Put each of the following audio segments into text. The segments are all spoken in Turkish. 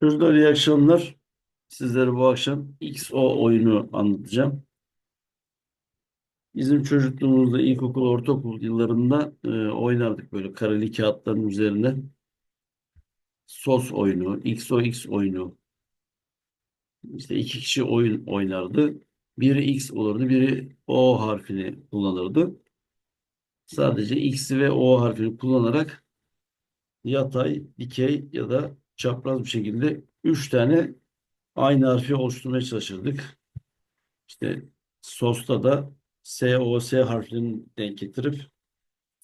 Çocuklar iyi akşamlar. Sizlere bu akşam XO oyunu anlatacağım. Bizim çocukluğumuzda ilkokul, ortaokul yıllarında e, oynardık böyle kareli kağıtların üzerinde. SOS oyunu, XOX oyunu. İşte iki kişi oyun oynardı. Biri X olurdu, biri O harfini kullanırdı. Sadece X'i ve O harfini kullanarak yatay, dikey ya da çapraz bir şekilde üç tane aynı harfi oluşturmaya çalışırdık. İşte sosta da S, O, S harflerini denk getirip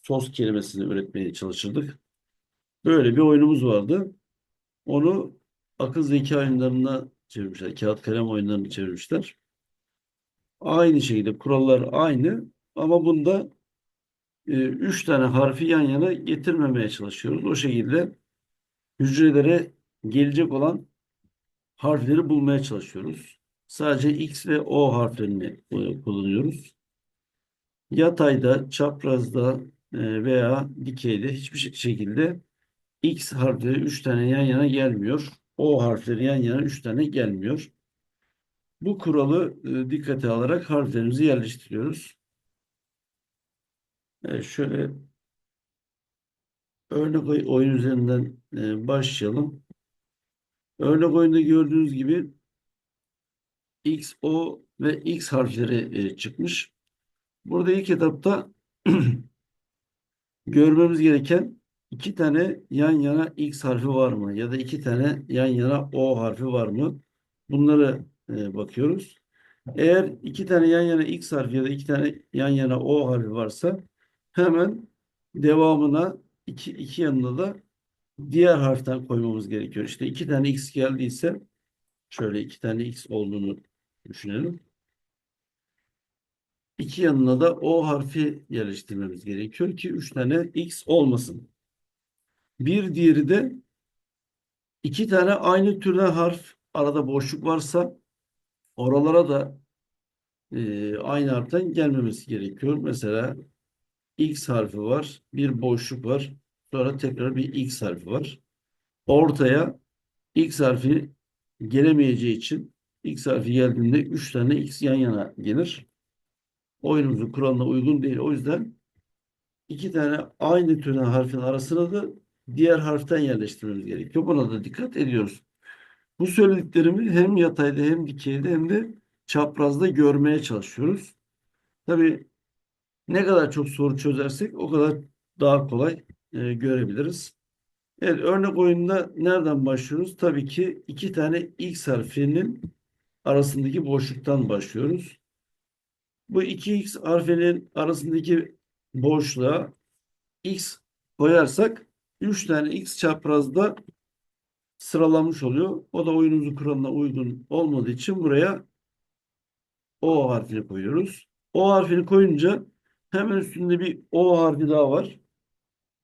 sos kelimesini üretmeye çalışırdık. Böyle bir oyunumuz vardı. Onu akıl zeka oyunlarına çevirmişler. Kağıt kalem oyunlarını çevirmişler. Aynı şekilde kurallar aynı ama bunda e, üç tane harfi yan yana getirmemeye çalışıyoruz. O şekilde hücrelere gelecek olan harfleri bulmaya çalışıyoruz. Sadece X ve O harflerini e, kullanıyoruz. Yatayda, çaprazda e, veya dikeyde hiçbir şekilde X harfleri 3 tane yan yana gelmiyor. O harfleri yan yana 3 tane gelmiyor. Bu kuralı e, dikkate alarak harflerimizi yerleştiriyoruz. Evet, şöyle örnek oy- oyun üzerinden e, başlayalım. Örnek oyunda gördüğünüz gibi X, O ve X harfleri e, çıkmış. Burada ilk etapta görmemiz gereken iki tane yan yana X harfi var mı? Ya da iki tane yan yana O harfi var mı? Bunları e, bakıyoruz. Eğer iki tane yan yana X harfi ya da iki tane yan yana O harfi varsa hemen devamına iki, iki yanına da diğer harften koymamız gerekiyor. İşte iki tane X geldiyse şöyle iki tane X olduğunu düşünelim. İki yanına da O harfi yerleştirmemiz gerekiyor ki üç tane X olmasın. Bir diğeri de iki tane aynı türden harf arada boşluk varsa oralara da e, aynı harften gelmemesi gerekiyor. Mesela X harfi var, bir boşluk var, sonra tekrar bir X harfi var. Ortaya X harfi gelemeyeceği için X harfi geldiğinde üç tane X yan yana gelir. Oyunumuzun kuralına uygun değil. O yüzden iki tane aynı türden harfin arasına da diğer harften yerleştirmemiz gerekiyor. Buna da dikkat ediyoruz. Bu söylediklerimi hem yatayda hem dikeyde hem de çaprazda görmeye çalışıyoruz. Tabii ne kadar çok soru çözersek o kadar daha kolay e, görebiliriz. Evet örnek oyunda nereden başlıyoruz? Tabii ki iki tane X harfinin arasındaki boşluktan başlıyoruz. Bu iki X harfinin arasındaki boşluğa X koyarsak 3 tane X çaprazda sıralanmış oluyor. O da oyunumuzun kuralına uygun olmadığı için buraya O harfini koyuyoruz. O harfini koyunca hemen üstünde bir O harfi daha var.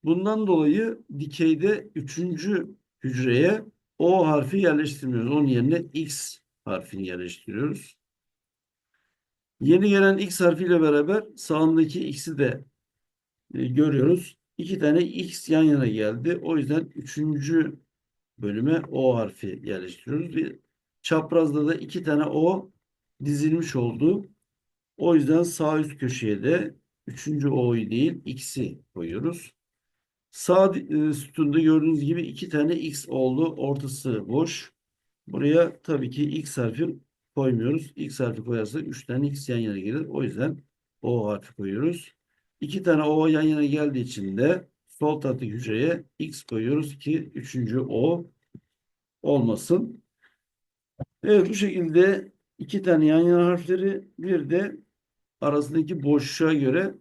Bundan dolayı dikeyde üçüncü hücreye O harfi yerleştirmiyoruz. Onun yerine X harfini yerleştiriyoruz. Yeni gelen X harfiyle beraber sağındaki X'i de e, görüyoruz. İki tane X yan yana geldi. O yüzden üçüncü bölüme O harfi yerleştiriyoruz. Bir çaprazda da iki tane O dizilmiş oldu. O yüzden sağ üst köşeye de üçüncü O'yu değil X'i koyuyoruz. Sağ e, sütunda gördüğünüz gibi iki tane X oldu. Ortası boş. Buraya tabii ki X harfi koymuyoruz. X harfi koyarsak üç tane X yan yana gelir. O yüzden O harfi koyuyoruz. İki tane O yan yana geldiği için de sol taraftaki hücreye X koyuyoruz ki üçüncü O olmasın. Evet bu şekilde iki tane yan yana harfleri bir de arasındaki boşluğa göre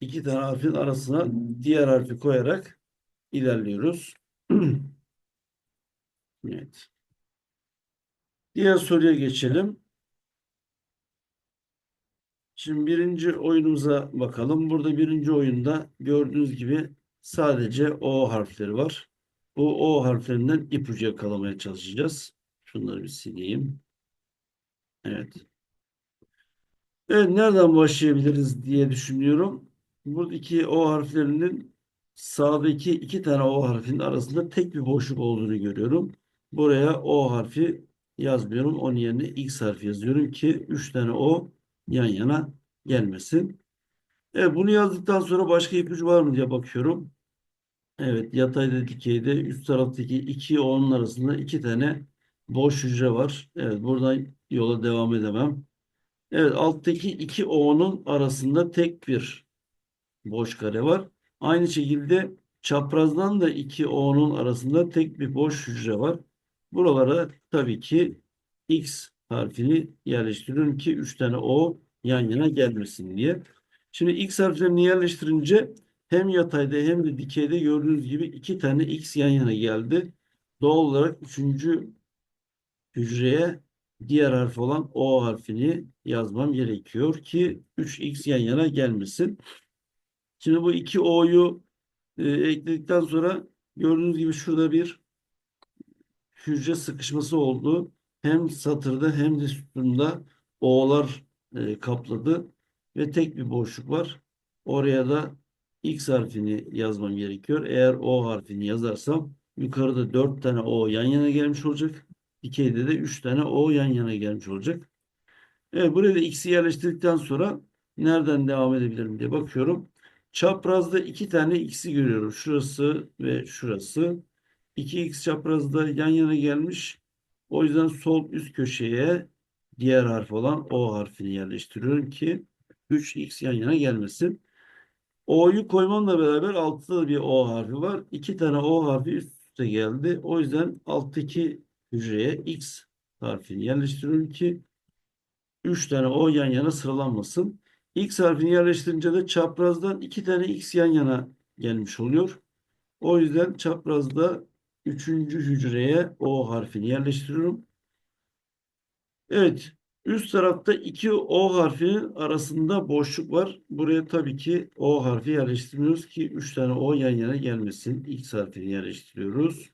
iki tane harfin arasına diğer harfi koyarak ilerliyoruz. Evet. Diğer soruya geçelim. Şimdi birinci oyunumuza bakalım. Burada birinci oyunda gördüğünüz gibi sadece O harfleri var. Bu O harflerinden ipucu yakalamaya çalışacağız. Şunları bir sileyim. Evet. Evet, nereden başlayabiliriz diye düşünüyorum. Buradaki O harflerinin sağdaki iki tane O harfinin arasında tek bir boşluk olduğunu görüyorum. Buraya O harfi yazmıyorum. Onun yerine X harfi yazıyorum ki üç tane O yan yana gelmesin. Evet, bunu yazdıktan sonra başka ipucu var mı diye bakıyorum. Evet, yatayda dikeyde üst taraftaki iki O'nun arasında iki tane boş hücre var. Evet, buradan yola devam edemem. Evet, alttaki iki O'nun arasında tek bir boş kare var. Aynı şekilde çaprazdan da iki O'nun arasında tek bir boş hücre var. Buralara tabii ki X harfini yerleştiriyorum ki üç tane O yan yana gelmesin diye. Şimdi X harflerini yerleştirince hem yatayda hem de dikeyde gördüğünüz gibi iki tane X yan yana geldi. Doğal olarak üçüncü hücreye diğer harf olan O harfini yazmam gerekiyor ki 3X yan yana gelmesin. Şimdi bu iki O'yu e, ekledikten sonra gördüğünüz gibi şurada bir hücre sıkışması oldu. Hem satırda hem de sütunda O'lar e, kapladı ve tek bir boşluk var. Oraya da X harfini yazmam gerekiyor. Eğer O harfini yazarsam yukarıda 4 tane O yan yana gelmiş olacak. Dikeyde de 3 tane O yan yana gelmiş olacak. Evet buraya da X'i yerleştirdikten sonra nereden devam edebilirim diye bakıyorum. Çaprazda iki tane X'i görüyorum. Şurası ve şurası. 2X çaprazda yan yana gelmiş. O yüzden sol üst köşeye diğer harf olan O harfini yerleştiriyorum ki 3X yan yana gelmesin. O'yu koymamla beraber altta da bir O harfi var. İki tane O harfi üst üste geldi. O yüzden alttaki hücreye X harfini yerleştiriyorum ki 3 tane O yan yana sıralanmasın. X harfini yerleştirince de çaprazdan iki tane X yan yana gelmiş oluyor. O yüzden çaprazda üçüncü hücreye O harfini yerleştiriyorum. Evet. Üst tarafta iki O harfinin arasında boşluk var. Buraya tabii ki O harfi yerleştirmiyoruz ki üç tane O yan yana gelmesin. X harfini yerleştiriyoruz.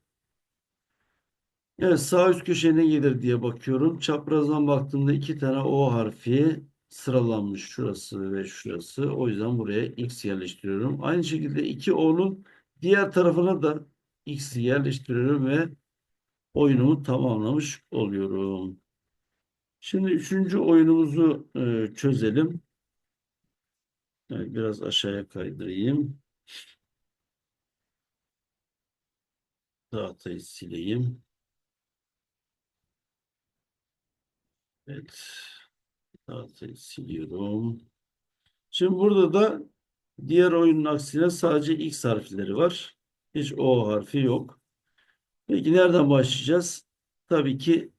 Evet sağ üst köşeye ne gelir diye bakıyorum. Çaprazdan baktığımda iki tane O harfi sıralanmış şurası ve şurası. O yüzden buraya X yerleştiriyorum. Aynı şekilde iki O'nun diğer tarafına da X'i yerleştiriyorum ve oyunumu tamamlamış oluyorum. Şimdi üçüncü oyunumuzu e, çözelim. Evet, biraz aşağıya kaydırayım. Tahtayı sileyim. Evet. Tahtayı siliyorum. Şimdi burada da diğer oyunun aksine sadece X harfleri var. Hiç O harfi yok. Peki nereden başlayacağız? Tabii ki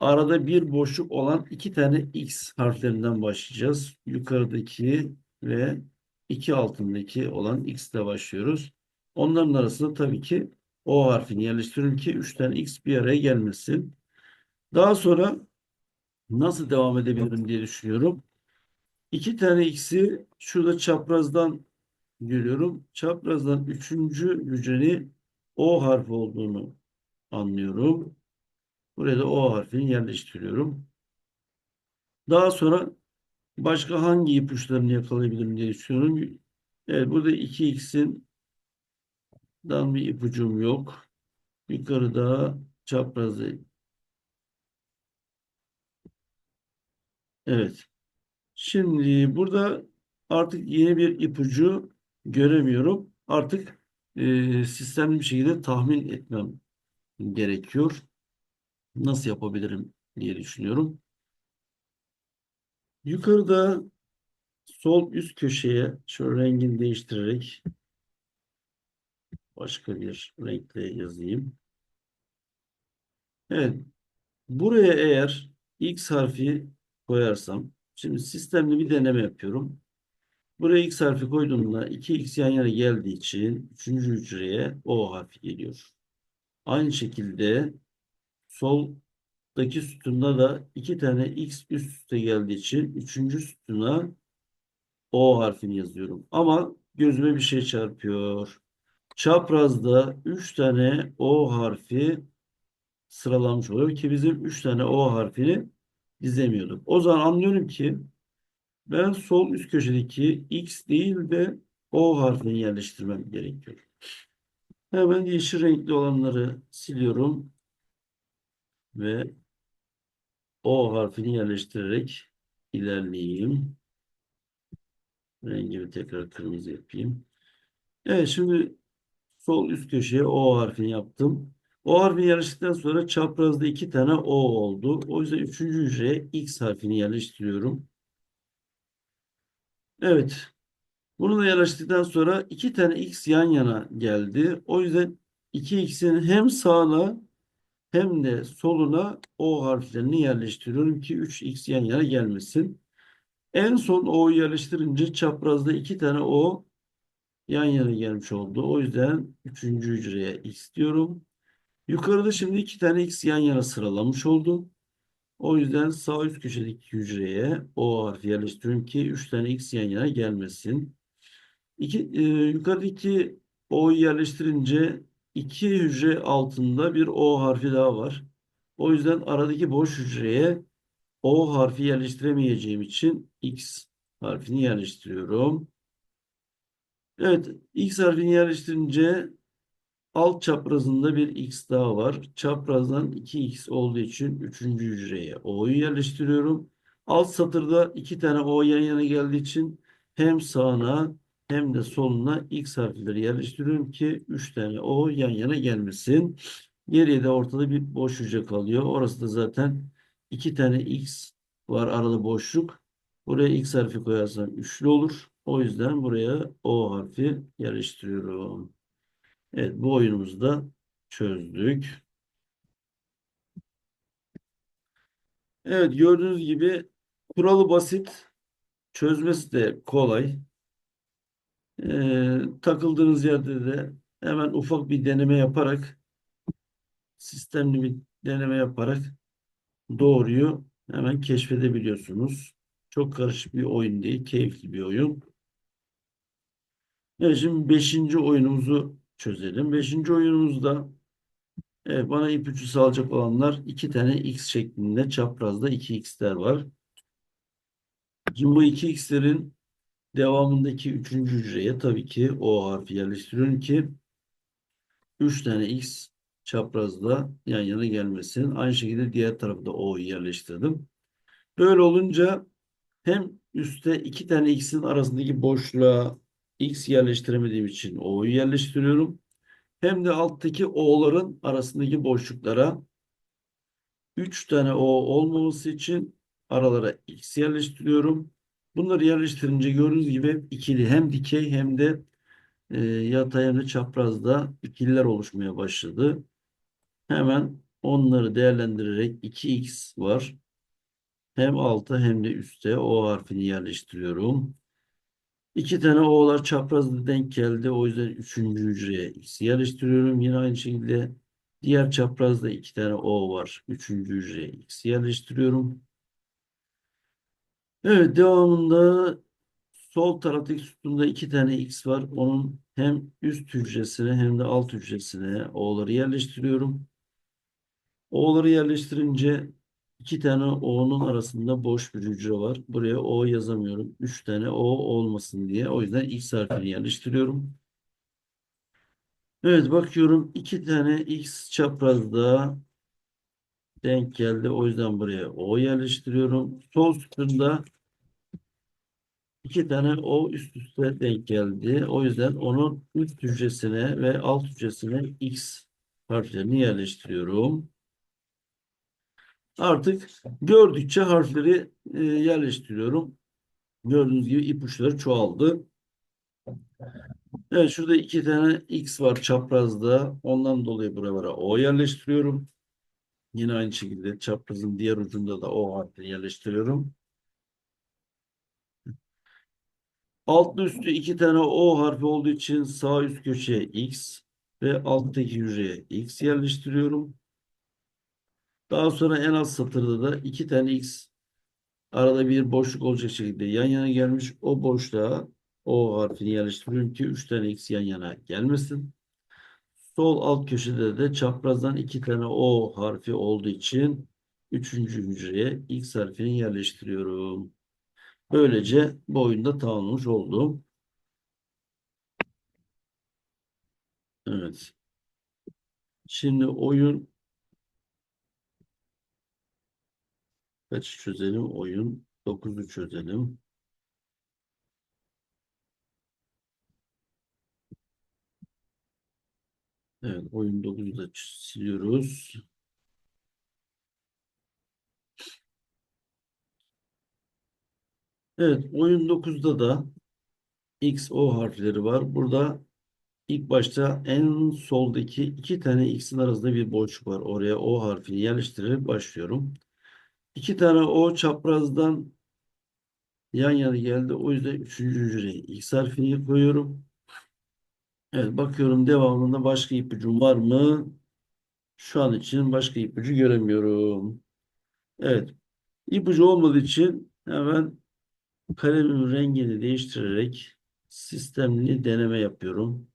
arada bir boşluk olan iki tane X harflerinden başlayacağız. Yukarıdaki ve iki altındaki olan X ile başlıyoruz. Onların arasında tabii ki O harfini yerleştiriyorum ki üç tane X bir araya gelmesin. Daha sonra nasıl devam edebilirim diye düşünüyorum. İki tane X'i şurada çaprazdan görüyorum. Çaprazdan üçüncü hücrenin O harfi olduğunu anlıyorum. Buraya da O harfini yerleştiriyorum. Daha sonra başka hangi ipuçlarını yakalayabilirim diye düşünüyorum. Evet burada 2x'in dan bir ipucum yok. Yukarıda çaprazda. Evet. Şimdi burada artık yeni bir ipucu göremiyorum. Artık e, sistemli bir şekilde tahmin etmem gerekiyor. Nasıl yapabilirim diye düşünüyorum. Yukarıda sol üst köşeye şu rengini değiştirerek başka bir renkle yazayım. Evet. Buraya eğer X harfi koyarsam şimdi sistemli bir deneme yapıyorum. Buraya X harfi koyduğumda 2X yan yana geldiği için 3. hücreye O harfi geliyor. Aynı şekilde soldaki sütunda da iki tane X üst üste geldiği için 3. sütuna O harfini yazıyorum. Ama gözüme bir şey çarpıyor. Çaprazda 3 tane O harfi sıralanmış oluyor ki bizim 3 tane O harfini dizemiyorduk. O zaman anlıyorum ki ben sol üst köşedeki X değil de O harfini yerleştirmem gerekiyor. Hemen yeşil renkli olanları siliyorum ve O harfini yerleştirerek ilerleyeyim. Rengimi tekrar kırmızı yapayım. Evet şimdi sol üst köşeye O harfini yaptım. O harfini yerleştirdikten sonra çaprazda iki tane O oldu. O yüzden üçüncü hücreye X harfini yerleştiriyorum. Evet. Bunu da yerleştirdikten sonra iki tane X yan yana geldi. O yüzden 2X'in hem sağına hem de soluna O harflerini yerleştiriyorum ki 3X yan yana gelmesin. En son O'yu yerleştirince çaprazda iki tane O yan yana gelmiş oldu. O yüzden üçüncü hücreye X diyorum. Yukarıda şimdi iki tane X yan yana sıralamış oldu. O yüzden sağ üst köşedeki hücreye O harfi yerleştiriyorum ki üç tane X yan yana gelmesin. İki, e, yukarıdaki O'yu yerleştirince iki hücre altında bir O harfi daha var. O yüzden aradaki boş hücreye O harfi yerleştiremeyeceğim için X harfini yerleştiriyorum. Evet, X harfini yerleştirince alt çaprazında bir X daha var. Çaprazdan 2X olduğu için 3. hücreye O'yu yerleştiriyorum. Alt satırda iki tane O yan yana geldiği için hem sağına hem de soluna X harfleri yerleştiriyorum ki 3 tane O yan yana gelmesin. Geriye de ortada bir boş hücre kalıyor. Orası da zaten iki tane X var arada boşluk. Buraya X harfi koyarsam üçlü olur. O yüzden buraya O harfi yerleştiriyorum. Evet bu oyunumuzu da çözdük. Evet gördüğünüz gibi kuralı basit. Çözmesi de kolay. Ee, takıldığınız yerde de hemen ufak bir deneme yaparak sistemli bir deneme yaparak doğruyu hemen keşfedebiliyorsunuz. Çok karışık bir oyun değil, keyifli bir oyun. Evet, şimdi beşinci oyunumuzu çözelim. Beşinci oyunumuzda evet, bana ipucu sağlayacak olanlar iki tane x şeklinde çaprazda 2x'ler var. Şimdi bu 2x'lerin devamındaki üçüncü hücreye tabii ki o harfi yerleştiriyorum ki 3 tane x çaprazda yan yana gelmesin. Aynı şekilde diğer tarafta o'yu yerleştirdim. Böyle olunca hem üstte iki tane x'in arasındaki boşluğa x yerleştiremediğim için o'yu yerleştiriyorum. Hem de alttaki o'ların arasındaki boşluklara 3 tane o olmaması için aralara x yerleştiriyorum. Bunları yerleştirince gördüğünüz gibi ikili hem dikey hem de e, yatay hem de çaprazda ikililer oluşmaya başladı. Hemen onları değerlendirerek 2x var. Hem altta hem de üstte O harfini yerleştiriyorum. İki tane O'lar çaprazda denk geldi. O yüzden üçüncü hücreye X yerleştiriyorum. Yine aynı şekilde diğer çaprazda iki tane O var. Üçüncü hücreye X yerleştiriyorum. Evet devamında sol taraftaki sütunda iki tane X var. Onun hem üst hücresine hem de alt hücresine O'ları yerleştiriyorum. O'ları yerleştirince iki tane O'nun arasında boş bir hücre var. Buraya O yazamıyorum. Üç tane O olmasın diye. O yüzden X harfini yerleştiriyorum. Evet bakıyorum. iki tane X çaprazda denk geldi. O yüzden buraya O yerleştiriyorum. Sol sütunda iki tane O üst üste denk geldi. O yüzden onun üst hücresine ve alt hücresine X harflerini yerleştiriyorum. Artık gördükçe harfleri e, yerleştiriyorum. Gördüğünüz gibi ipuçları çoğaldı. Evet şurada iki tane X var çaprazda. Ondan dolayı buralara O yerleştiriyorum. Yine aynı şekilde çaprazın diğer ucunda da O harfini yerleştiriyorum. Altlı üstü iki tane O harfi olduğu için sağ üst köşeye X ve alttaki hücreye X yerleştiriyorum. Daha sonra en alt satırda da iki tane X arada bir boşluk olacak şekilde yan yana gelmiş. O boşluğa O harfini yerleştiriyorum ki üç tane X yan yana gelmesin. Sol alt köşede de çaprazdan iki tane O harfi olduğu için üçüncü hücreye X harfini yerleştiriyorum. Böylece bu oyunda tamamlamış oldum. Evet. Şimdi oyun kaç çözelim? Oyun 9'u çözelim. Evet, oyun 9'u da siliyoruz. Evet, oyun 9'da da X, O harfleri var. Burada ilk başta en soldaki iki tane X'in arasında bir boşluk var. Oraya O harfini yerleştirerek başlıyorum. İki tane O çaprazdan yan yana geldi. O yüzden üçüncü hücreye X harfini koyuyorum. Evet, bakıyorum devamında başka ipucum var mı? Şu an için başka ipucu göremiyorum. Evet, ipucu olmadığı için hemen kalemimin rengini değiştirerek sistemli deneme yapıyorum.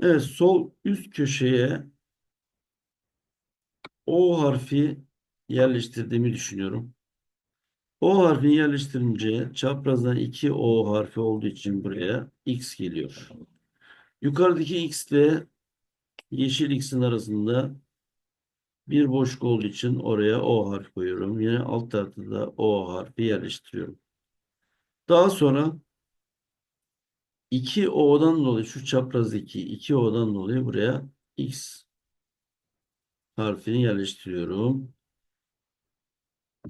Evet, sol üst köşeye O harfi yerleştirdiğimi düşünüyorum. O harfini yerleştirince çaprazdan iki O harfi olduğu için buraya X geliyor. Yukarıdaki X ile yeşil X'in arasında bir boşluk olduğu için oraya O harfi koyuyorum. Yine alt tarafta da O harfi yerleştiriyorum. Daha sonra 2 O'dan dolayı şu çaprazdaki 2 O'dan dolayı buraya X harfini yerleştiriyorum.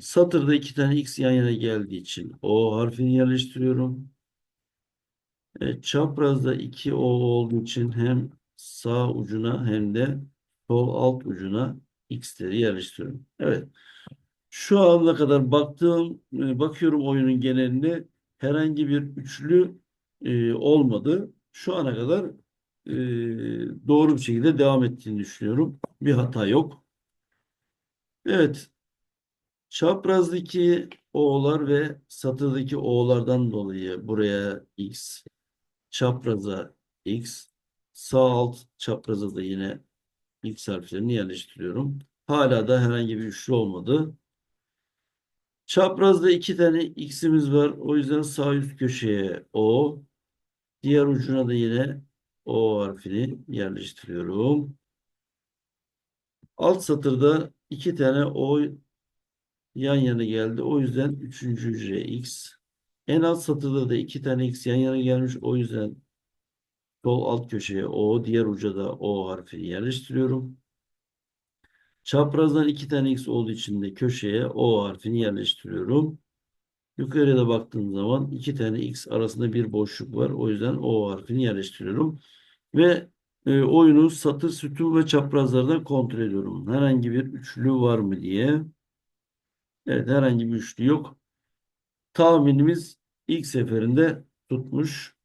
Satırda iki tane X yan yana geldiği için O harfini yerleştiriyorum. Evet, çaprazda 2 O olduğu için hem sağ ucuna hem de sol alt ucuna X'leri yerleştiriyorum. Evet. Şu ana kadar baktığım, e, bakıyorum oyunun geneline herhangi bir üçlü e, olmadı. Şu ana kadar e, doğru bir şekilde devam ettiğini düşünüyorum. Bir hata yok. Evet. Çaprazdaki O'lar ve satırdaki O'lardan dolayı buraya X, çapraza X, sağ alt çapraza da yine X harflerini yerleştiriyorum. Hala da herhangi bir üçlü olmadı. Çaprazda iki tane x'imiz var. O yüzden sağ üst köşeye O. Diğer ucuna da yine O harfini yerleştiriyorum. Alt satırda iki tane O yan yana geldi. O yüzden üçüncü hücre X. En alt satırda da iki tane X yan yana gelmiş. O yüzden sol alt köşeye O. Diğer uca da O harfini yerleştiriyorum. Çaprazdan iki tane X olduğu için de köşeye O harfini yerleştiriyorum. Yukarıya da baktığım zaman iki tane X arasında bir boşluk var. O yüzden O harfini yerleştiriyorum. Ve e, oyunu satır, sütun ve çaprazlardan kontrol ediyorum. Herhangi bir üçlü var mı diye. Evet herhangi bir üçlü yok. Tahminimiz ilk seferinde tutmuş.